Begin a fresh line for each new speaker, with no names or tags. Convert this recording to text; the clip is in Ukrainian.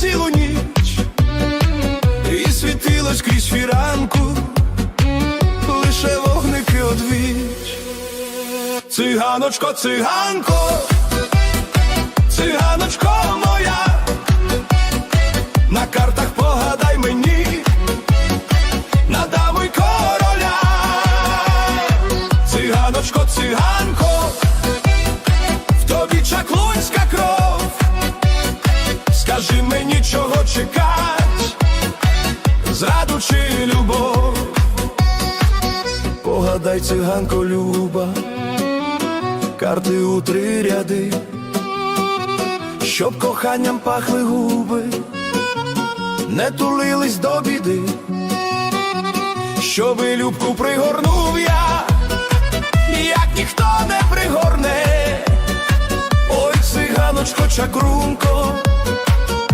цілу ніч, і світилось крізь фіранку, лише вогники одвіч. Циганочко, циганко, циганочко моя, на картах погадай мені, на даму й короля, циганочко, циганко, в тобі чаклунська кров, скажи мені, чого чекать, зраду чи любов, погадай, циганко, люба. Карти у три ряди, щоб коханням пахли губи, не тулились до біди, щоби любку пригорнув я, як ніхто не пригорне, ой, циганочко, чакрунко,